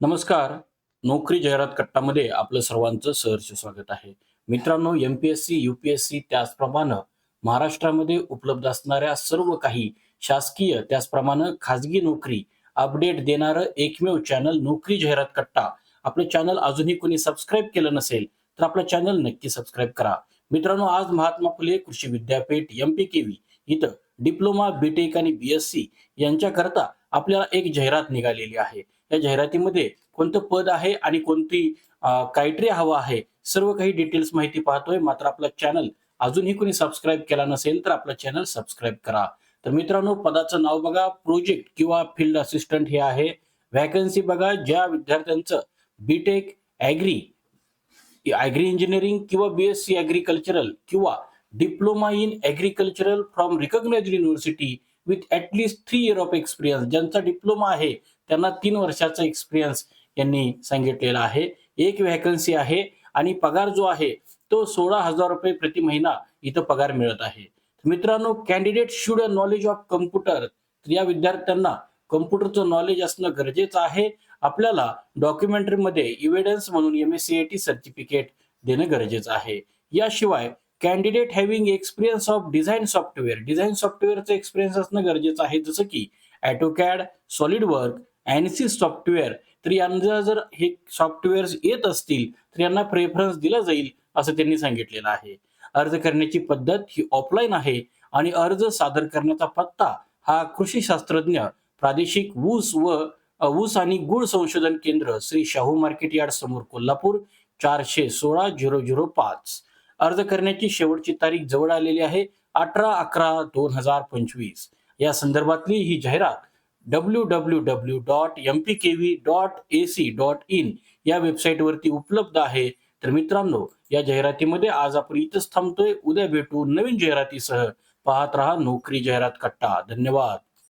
नमस्कार. नोकरी जाहिरात कट्टामध्ये आपलं सर्वांचं सहर्ष स्वागत आहे. मित्रांनो M P S C U P S C त्याचप्रमाणे महाराष्ट्रामध्ये उपलब्ध असणाऱ्या सर्व काही शासकीय त्याचप्रमाणे खाजगी नोकरी अपडेट देणारं एकमेव चॅनल नोकरी जाहिरात कट्टा. आपलं चॅनल अजूनही कोणी सबस्क्राईब केलं नसेल तर आपलं चॅनल नक्की सबस्क्राईब करा. मित्रांनो आज महात्मा फुले कृषी विद्यापीठ एम पी के व्ही इथं डिप्लोमा बीटेक आणि बी एस सी यांच्याकरता आपल्याला एक जाहिरात निघालेली आहे. या जाहिरातीमध्ये कोणतं पद आहे आणि कोणती क्रायटेरिया हवा आहे सर्व काही डिटेल्स माहिती पाहतोय. मात्र आपला चॅनल अजूनही कोणी सबस्क्राईब केला नसेल तर आपला चॅनल सबस्क्राईब करा. तर मित्रांनो पदाचं नाव बघा. प्रोजेक्ट किंवा फील्ड असिस्टंट हे आहे. व्हॅकन्सी बघा. ज्या विद्यार्थ्यांचं बीटेक ॲग्री ॲग्री इंजिनिअरिंग किंवा बी एस सी ॲग्रिकल्चरल किंवा diploma in agricultural from recognised university with at least three year of experience ज्यांचा डिप्लोमा आहे त्यांना तीन वर्षाचा एक्सपिरियन्स यांनी सांगितलेला आहे. एक व्हॅकन्सी आहे आणि पगार जो आहे तो सोळा हजार रुपये प्रति महिना इथं पगार मिळत आहे. मित्रांनो candidate should knowledge of computer तर या विद्यार्थ्यांना कम्प्युटरचं नॉलेज असणं गरजेचं आहे. आपल्याला डॉक्युमेंटरीमध्ये इव्हिडन्स म्हणून M S C I T certificate देणं गरजेचं आहे. याशिवाय candidate having experience of design software design सॉफ्टवेअरचं experience असणं गरजेचं आहे. जसं की AutoCAD solid work Ansys software तर यांना जर हे सॉफ्टवेअर्स येत असतील तर यांना प्रेफरन्स दिला जाईल असं त्यांनी सांगितलेलं आहे. अर्ज करण्याची पद्धत ही ऑफलाईन आहे आणि अर्ज सादर करण्याचा पत्ता हा कृषी शास्त्रज्ञ प्रादेशिक ऊस व ऊस आणि गुळ संशोधन केंद्र श्री शाहू मार्केट यार्ड समोर कोल्हापूर चारशे सोळा झिरो झिरो पाच. अर्ज करण्याची शेवटची तारीख जवळ आलेली आहे अठरा अकरा दोन हजार पंचवीस. या संदर्भातली ही जाहिरात W W W dot M P K V dot A C dot in या वेबसाईटवरती उपलब्ध आहे. तर मित्रांनो या जाहिरातीमध्ये आज आपण इथंच थांबतोय. उद्या भेटू नवीन जाहिरातीसह. पाहत रहा नोकरी जाहिरात कट्टा. धन्यवाद.